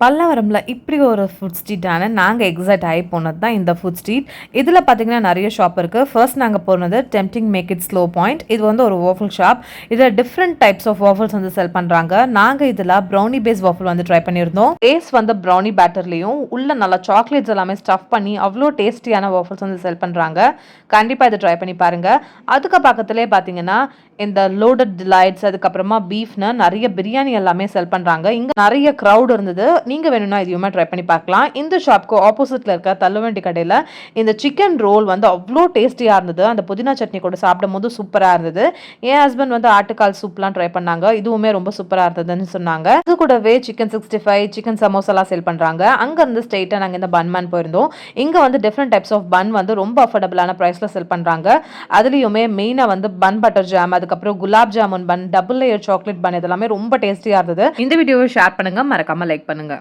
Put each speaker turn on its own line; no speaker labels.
பல்லவரம்ல இப்படி ஒரு ஃபுட் ஸ்ட்ரீட்டான நாங்கள் எக்ஸைட் ஆகி போனது தான் இந்த ஃபுட் ஸ்ட்ரீட் இதில் பார்த்தீங்கன்னா நிறைய ஷாப் இருக்குது ஃபர்ஸ்ட் நாங்கள் போனது tempting make it slow point இது வந்து ஒரு ஓஃபல் ஷாப் இதில் டிஃப்ரெண்ட் டைப்ஸ் ஆஃப் ஓஃபல்ஸ் வந்து செல் பண்ணுறாங்க நாங்கள் இதில் ப்ரௌனி பேஸ் ஓஃபல் வந்து ட்ரை பண்ணியிருந்தோம். டேஸ்ட் வந்து ப்ரௌனி பேட்டர்லேயும் உள்ள நல்லா சாக்லேட்ஸ் எல்லாமே ஸ்டஃப் பண்ணி அவ்வளோ டேஸ்டியான ஓஃபல்ஸ் வந்து செல் பண்ணுறாங்க கண்டிப்பாக இதை ட்ரை பண்ணி பாருங்கள் அதுக்கு பக்கத்துலேயே பார்த்தீங்கன்னா இந்த லோடட் டிலைட்ஸ் அதுக்கப்புறமா பீஃப்னு நிறைய பிரியாணி எல்லாமே செல் பண்ணுறாங்க இங்கே நிறைய க்ரௌட் இருந்தது. நீங்கள் வேணும்னா இதையுமே ட்ரை பண்ணி பார்க்கலாம். இந்த ஷாப்க்கு ஆப்போசிட்டில் இருக்க தள்ளுவண்டி கடையில் இந்த சிக்கன் ரோல் வந்து அவ்வளோ டேஸ்டியாக இருந்தது. அந்த புதினா சட்னி கூட சாப்பிடும் போது சூப்பராக இருந்தது. என் ஹஸ்பண்ட் வந்து ஆட்டுக்கால் சூப்லாம் ட்ரை பண்ணாங்க. இதுவுமே ரொம்ப சூப்பராக இருந்ததுன்னு சொன்னாங்க. இது கூடவே சிக்கன் சிக்ஸ்டி ஃபைவ் சிக்கன் சமோசாலாம் செல் பண்ணுறாங்க அங்கேருந்து ஸ்ட்ரெயிட்டாக நாங்கள் இந்த பன்மேன் போயிருந்தோம். இங்கே வந்து டிஃப்ரெண்ட் டைப்ஸ் ஆஃப் பன் வந்து ரொம்ப அஃபோர்டபுளான ப்ரைஸில் செல் பண்ணுறாங்க அதுலேயுமே மெயினாக வந்து பன் பட்டர் ஜாம் அதுக்கப்புறம் gulab jamun bun double layer chocolate bun இதெல்லாமே ரொம்ப டேஸ்டியாக இருந்தது. இந்த வீடியோவை ஷேர் பண்ணுங்கள் மறக்காமல் லைக் பண்ணுங்க.